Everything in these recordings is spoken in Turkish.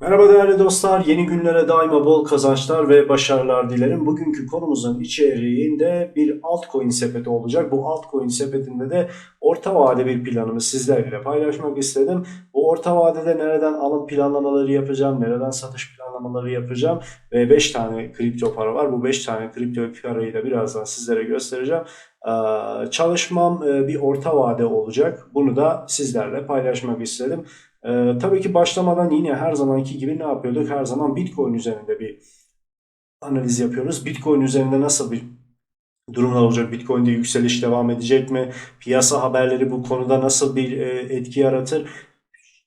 Merhaba değerli dostlar. Yeni günlere daima bol kazançlar ve başarılar dilerim. Bugünkü konumuzun içeriğinde bir altcoin sepeti olacak. Bu altcoin sepetinde de orta vade bir planımı sizlerle paylaşmak istedim. Bu orta vadede nereden alım planlamaları yapacağım, nereden satış planlamaları yapacağım ve 5 tane kripto para var. Bu 5 tane kripto parayı da birazdan sizlere göstereceğim. Ee, Çalışmam e, bir orta vade olacak. Bunu da sizlerle paylaşmak istedim. Ee, tabii ki başlamadan yine her zamanki gibi ne yapıyorduk? Her zaman Bitcoin üzerinde bir analiz yapıyoruz. Bitcoin üzerinde nasıl bir durumlar olacak? Bitcoin'de yükseliş devam edecek mi? Piyasa haberleri bu konuda nasıl bir e, etki yaratır?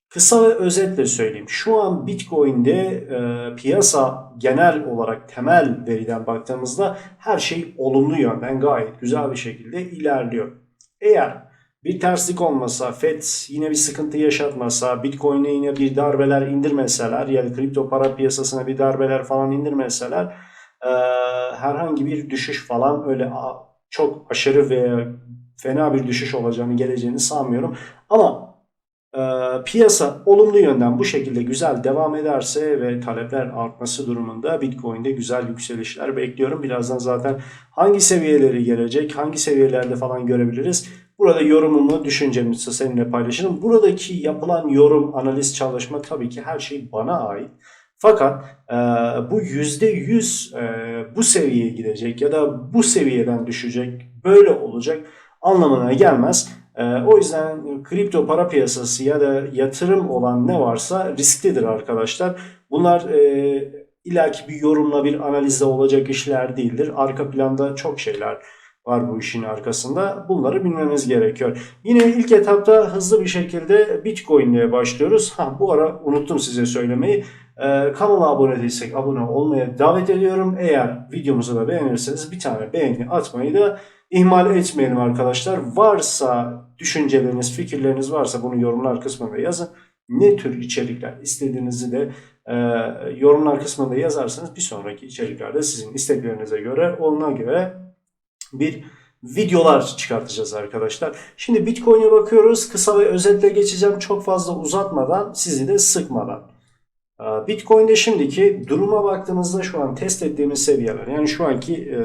Kısa ve özetle söyleyeyim. Şu an Bitcoin'de e, piyasa genel olarak temel veriden baktığımızda her şey olumlu yönden gayet güzel bir şekilde ilerliyor. Eğer bir terslik olmasa, FED yine bir sıkıntı yaşatmasa, Bitcoin'e yine bir darbeler indirmeseler yani kripto para piyasasına bir darbeler falan indirmeseler e, herhangi bir düşüş falan öyle çok aşırı veya fena bir düşüş olacağını geleceğini sanmıyorum. Ama e, piyasa olumlu yönden bu şekilde güzel devam ederse ve talepler artması durumunda Bitcoin'de güzel yükselişler bekliyorum. Birazdan zaten hangi seviyeleri gelecek, hangi seviyelerde falan görebiliriz Burada yorumumu, düşüncemi seninle paylaşırım. Buradaki yapılan yorum, analiz, çalışma tabii ki her şey bana ait. Fakat e, bu yüzde yüz e, bu seviyeye gidecek ya da bu seviyeden düşecek, böyle olacak anlamına gelmez. E, o yüzden kripto para piyasası ya da yatırım olan ne varsa risklidir arkadaşlar. Bunlar e, ilaki bir yorumla bir analizle olacak işler değildir. Arka planda çok şeyler var bu işin arkasında. Bunları bilmemiz gerekiyor. Yine ilk etapta hızlı bir şekilde Bitcoin ile başlıyoruz. Ha bu ara unuttum size söylemeyi. Ee, kanala abone değilsek abone olmaya davet ediyorum. Eğer videomuzu da beğenirseniz bir tane beğeni atmayı da ihmal etmeyelim arkadaşlar. Varsa düşünceleriniz, fikirleriniz varsa bunu yorumlar kısmında yazın. Ne tür içerikler istediğinizi de e, yorumlar kısmında yazarsanız bir sonraki içeriklerde sizin isteklerinize göre ona göre bir videolar çıkartacağız arkadaşlar. Şimdi Bitcoin'e bakıyoruz. Kısa ve özetle geçeceğim. Çok fazla uzatmadan, sizi de sıkmadan. Ee, Bitcoin'de şimdiki duruma baktığımızda şu an test ettiğimiz seviyeler. Yani şu anki e,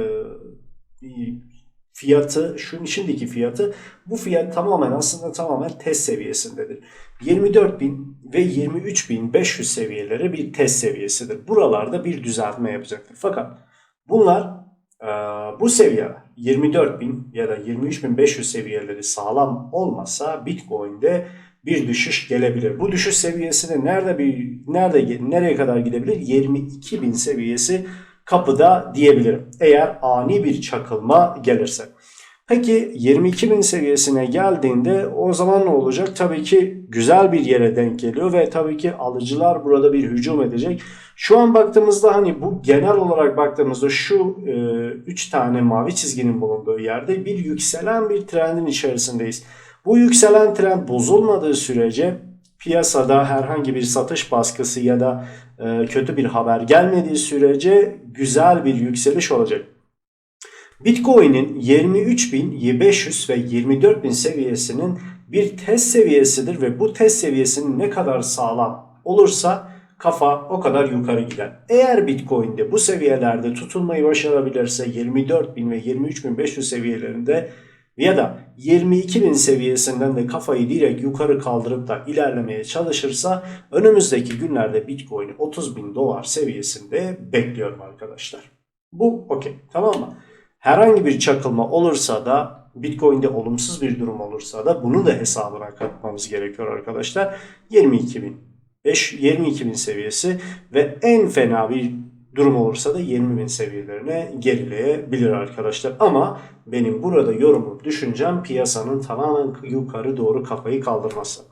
fiyatı, şu şimdiki fiyatı bu fiyat tamamen aslında tamamen test seviyesindedir. 24.000 ve 23.500 seviyeleri bir test seviyesidir. Buralarda bir düzeltme yapacaktır. Fakat bunlar e, bu seviye 24.000 ya da 23.500 seviyeleri sağlam olmasa Bitcoin'de bir düşüş gelebilir. Bu düşüş seviyesi de nerede bir nerede nereye kadar gidebilir? 22.000 seviyesi kapıda diyebilirim. Eğer ani bir çakılma gelirse. Peki 22.000 seviyesine geldiğinde o zaman ne olacak? Tabii ki güzel bir yere denk geliyor ve tabii ki alıcılar burada bir hücum edecek. Şu an baktığımızda hani bu genel olarak baktığımızda şu 3 e, tane mavi çizginin bulunduğu yerde bir yükselen bir trendin içerisindeyiz. Bu yükselen trend bozulmadığı sürece piyasada herhangi bir satış baskısı ya da e, kötü bir haber gelmediği sürece güzel bir yükseliş olacak. Bitcoin'in 23.500 ve 24.000 seviyesinin bir test seviyesidir ve bu test seviyesinin ne kadar sağlam olursa kafa o kadar yukarı gider. Eğer Bitcoin'de bu seviyelerde tutunmayı başarabilirse 24.000 ve 23.500 seviyelerinde ya da 22.000 seviyesinden de kafayı direkt yukarı kaldırıp da ilerlemeye çalışırsa önümüzdeki günlerde Bitcoin'i 30.000 dolar seviyesinde bekliyorum arkadaşlar. Bu okey tamam mı? Herhangi bir çakılma olursa da Bitcoin'de olumsuz bir durum olursa da bunu da hesabına katmamız gerekiyor arkadaşlar. 22.000 22.000 seviyesi ve en fena bir durum olursa da 20.000 seviyelerine gerileyebilir arkadaşlar. Ama benim burada yorumum, düşüncem piyasanın tamamen yukarı doğru kafayı kaldırması.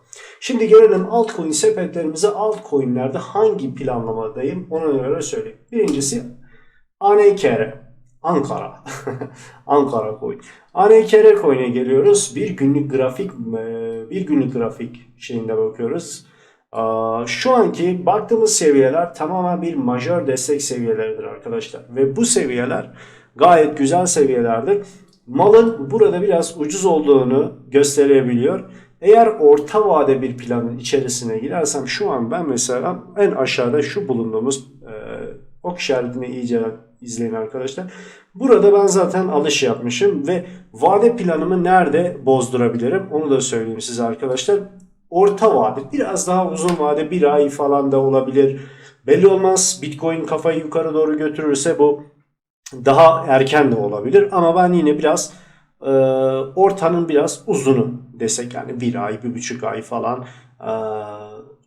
Şimdi gelelim altcoin sepetlerimize. Altcoin'lerde hangi planlamadayım ona göre söyleyeyim. Birincisi ANKR. Ankara. Ankara coin. ANKR coin'e geliyoruz. Bir günlük grafik e, bir günlük grafik şeyinde bakıyoruz. Şu anki baktığımız seviyeler tamamen bir majör destek seviyeleridir arkadaşlar. Ve bu seviyeler gayet güzel seviyelerdir. Malın burada biraz ucuz olduğunu gösterebiliyor. Eğer orta vade bir planın içerisine girersem şu an ben mesela en aşağıda şu bulunduğumuz e, ok işaretini iyice izleyin arkadaşlar. Burada ben zaten alış yapmışım ve vade planımı nerede bozdurabilirim onu da söyleyeyim size arkadaşlar. Orta vade biraz daha uzun vade bir ay falan da olabilir. Belli olmaz Bitcoin kafayı yukarı doğru götürürse bu daha erken de olabilir ama ben yine biraz e, ortanın biraz uzunu desek yani bir ay, bir buçuk ay falan e,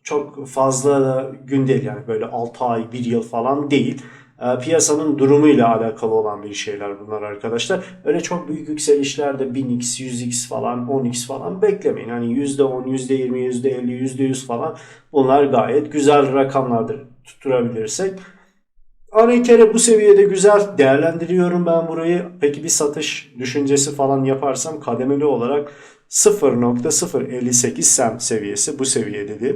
çok fazla gün değil yani böyle 6 ay, bir yıl falan değil. E, piyasanın durumuyla alakalı olan bir şeyler bunlar arkadaşlar. Öyle çok büyük yükselişlerde 1000x, 100x falan, 10x falan beklemeyin. Hani %10, %20, %50, %100 falan bunlar gayet güzel rakamlardır tutturabilirsek. Örneğin kere bu seviyede güzel değerlendiriyorum ben burayı. Peki bir satış düşüncesi falan yaparsam kademeli olarak 0.058 semt seviyesi bu seviyededir.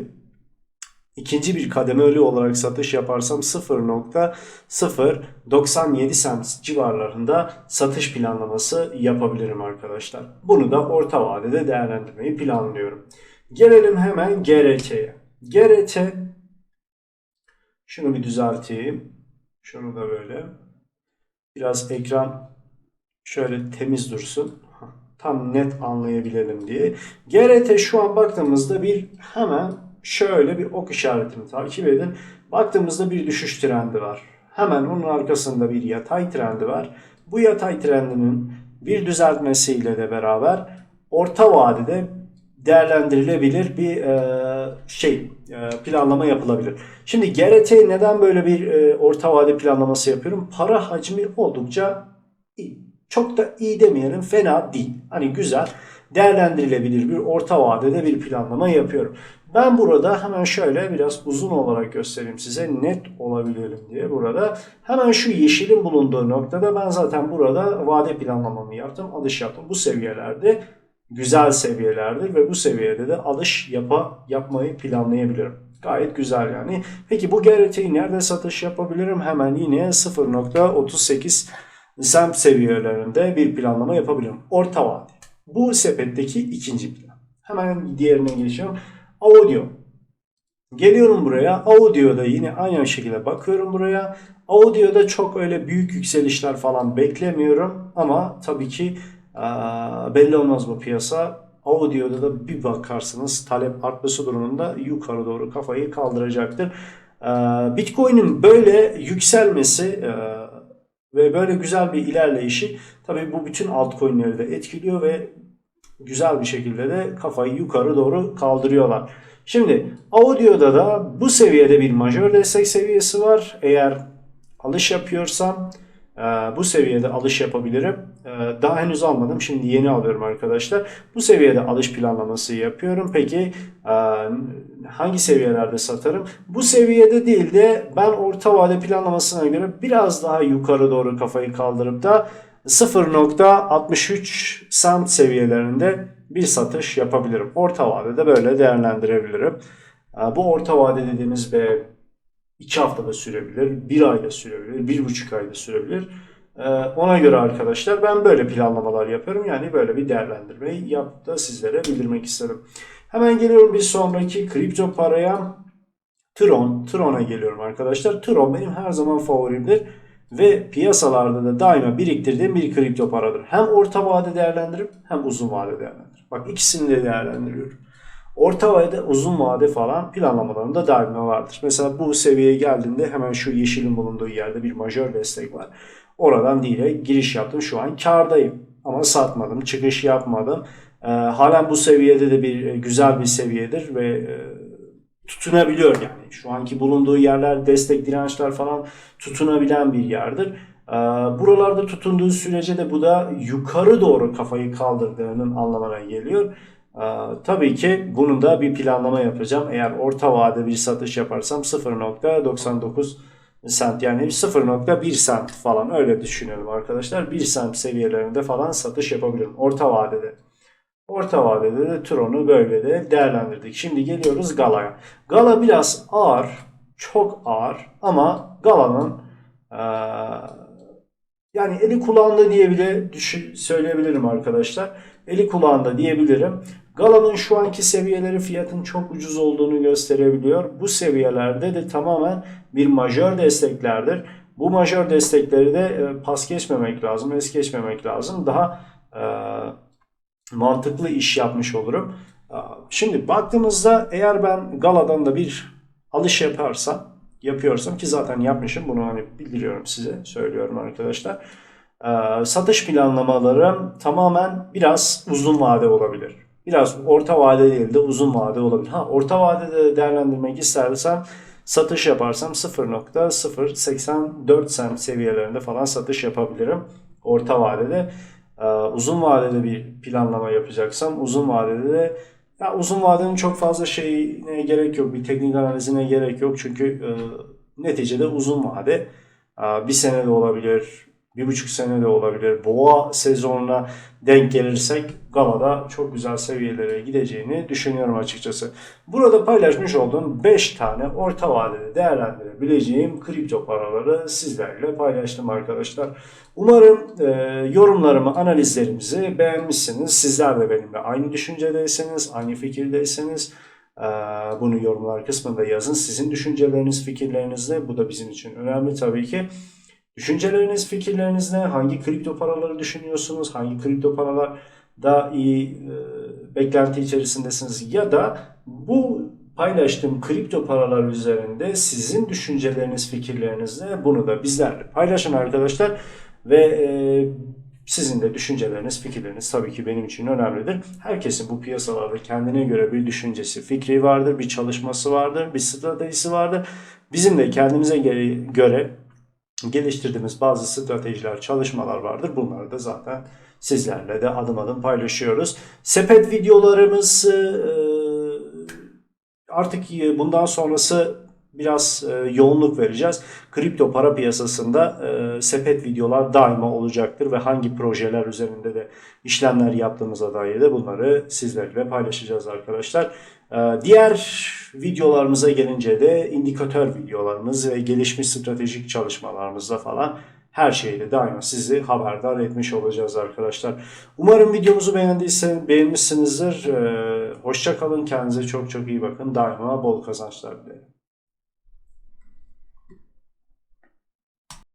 İkinci bir kademeli olarak satış yaparsam 0.097 semt civarlarında satış planlaması yapabilirim arkadaşlar. Bunu da orta vadede değerlendirmeyi planlıyorum. Gelelim hemen GRT'ye. GRT şunu bir düzelteyim. Şunu da böyle. Biraz ekran şöyle temiz dursun. Tam net anlayabilelim diye. GRT şu an baktığımızda bir hemen şöyle bir ok işaretini takip edin. Baktığımızda bir düşüş trendi var. Hemen onun arkasında bir yatay trendi var. Bu yatay trendinin bir düzeltmesiyle de beraber orta vadede değerlendirilebilir bir e, şey e, planlama yapılabilir. Şimdi GRT neden böyle bir e, orta vade planlaması yapıyorum? Para hacmi oldukça iyi. Çok da iyi demeyelim fena değil. Hani güzel değerlendirilebilir bir orta vadede bir planlama yapıyorum. Ben burada hemen şöyle biraz uzun olarak göstereyim size net olabilelim diye burada. Hemen şu yeşilin bulunduğu noktada ben zaten burada vade planlamamı yaptım. Alış yaptım. Bu seviyelerde güzel seviyelerdir ve bu seviyede de alış yapa, yapmayı planlayabilirim. Gayet güzel yani. Peki bu GRT'yi nerede satış yapabilirim? Hemen yine 0.38 semt seviyelerinde bir planlama yapabilirim. Orta vade. Bu sepetteki ikinci plan. Hemen diğerine geçiyorum. Audio. Geliyorum buraya. Audio'da yine aynı şekilde bakıyorum buraya. Audio'da çok öyle büyük yükselişler falan beklemiyorum. Ama tabii ki belli olmaz bu piyasa. Audio'da da bir bakarsınız talep artması durumunda yukarı doğru kafayı kaldıracaktır. Bitcoin'in böyle yükselmesi ve böyle güzel bir ilerleyişi tabii bu bütün altcoin'leri de etkiliyor ve güzel bir şekilde de kafayı yukarı doğru kaldırıyorlar. Şimdi audio'da da bu seviyede bir majör destek seviyesi var. Eğer alış yapıyorsam bu seviyede alış yapabilirim. Daha henüz almadım. Şimdi yeni alıyorum arkadaşlar. Bu seviyede alış planlaması yapıyorum. Peki hangi seviyelerde satarım? Bu seviyede değil de ben orta vade planlamasına göre biraz daha yukarı doğru kafayı kaldırıp da 0.63 sant seviyelerinde bir satış yapabilirim. Orta vadede böyle değerlendirebilirim. Bu orta vade dediğimiz ve 2 haftada sürebilir, 1 ayda sürebilir, 1,5 ayda sürebilir. Ona göre arkadaşlar ben böyle planlamalar yapıyorum. Yani böyle bir değerlendirmeyi yapıp da sizlere bildirmek istedim. Hemen geliyorum bir sonraki kripto paraya. Tron. Tron'a geliyorum arkadaşlar. Tron benim her zaman favorimdir. Ve piyasalarda da daima biriktirdiğim bir kripto paradır. Hem orta vade değerlendiririm hem uzun vade değerlendiririm. Bak ikisini de değerlendiriyorum. Orta vade, uzun vade falan planlamalarında daima vardır. Mesela bu seviyeye geldiğinde hemen şu yeşilin bulunduğu yerde bir majör destek var. Oradan değil giriş yaptım. Şu an kardayım. Ama satmadım. Çıkış yapmadım. Ee, halen bu seviyede de bir e, güzel bir seviyedir ve e, tutunabiliyor yani. Şu anki bulunduğu yerler, destek dirençler falan tutunabilen bir yerdir. Ee, buralarda tutunduğu sürece de bu da yukarı doğru kafayı kaldırdığının anlamına geliyor. Tabii ki bunun da bir planlama yapacağım. Eğer orta vade bir satış yaparsam 0.99 sent yani 0.1 sent falan öyle düşünüyorum arkadaşlar. 1 sent seviyelerinde falan satış yapabilirim orta vadede. Orta vadede de Tron'u böyle de değerlendirdik. Şimdi geliyoruz Gala'ya. Gala biraz ağır, çok ağır ama Gala'nın ee, yani eli kulağında diye bile söyleyebilirim arkadaşlar. Eli kulağında diyebilirim. Gala'nın şu anki seviyeleri fiyatın çok ucuz olduğunu gösterebiliyor. Bu seviyelerde de tamamen bir majör desteklerdir. Bu majör destekleri de e, pas geçmemek lazım, es geçmemek lazım. Daha e, mantıklı iş yapmış olurum. Şimdi baktığımızda eğer ben Gala'dan da bir alış yaparsam, yapıyorsam ki zaten yapmışım bunu hani bildiriyorum size, söylüyorum arkadaşlar. E, Satış planlamalarım tamamen biraz uzun vade olabilir. Biraz orta vade değil de uzun vade olabilir. Ha orta vadede değerlendirmek istersem satış yaparsam 0.084 sen seviyelerinde falan satış yapabilirim orta vadede. Ee, uzun vadede bir planlama yapacaksam uzun vadede de ya uzun vadenin çok fazla şeyine gerek yok. Bir teknik analizine gerek yok. Çünkü e, neticede uzun vade e, bir sene de olabilir, bir buçuk sene de olabilir. Boğa sezonuna denk gelirsek Gala'da çok güzel seviyelere gideceğini düşünüyorum açıkçası. Burada paylaşmış olduğum 5 tane orta vadede değerlendirebileceğim kripto paraları sizlerle paylaştım arkadaşlar. Umarım e, yorumlarımı, analizlerimizi beğenmişsiniz. Sizler de benimle aynı düşüncedeyseniz, aynı fikirdeyseniz e, bunu yorumlar kısmında yazın. Sizin düşünceleriniz, fikirleriniz ne? Bu da bizim için önemli tabii ki. Düşünceleriniz, fikirleriniz ne? Hangi kripto paraları düşünüyorsunuz? Hangi kripto paralar daha iyi e, beklenti içerisindesiniz? Ya da bu paylaştığım kripto paralar üzerinde sizin düşünceleriniz, fikirleriniz ne? Bunu da bizlerle paylaşın arkadaşlar. Ve e, sizin de düşünceleriniz, fikirleriniz tabii ki benim için önemlidir. Herkesin bu piyasalarda kendine göre bir düşüncesi, fikri vardır, bir çalışması vardır, bir stratejisi vardır. Bizim de kendimize göre geliştirdiğimiz bazı stratejiler, çalışmalar vardır. Bunları da zaten sizlerle de adım adım paylaşıyoruz. Sepet videolarımız artık bundan sonrası biraz e, yoğunluk vereceğiz. Kripto para piyasasında e, sepet videolar daima olacaktır ve hangi projeler üzerinde de işlemler yaptığımıza dair de bunları sizlerle paylaşacağız arkadaşlar. E, diğer videolarımıza gelince de indikatör videolarımız ve gelişmiş stratejik çalışmalarımızda falan her şeyle daima sizi haberdar etmiş olacağız arkadaşlar. Umarım videomuzu beğendiyse beğenmişsinizdir. Ee, hoşça kalın. Kendinize çok çok iyi bakın. Daima bol kazançlar dilerim.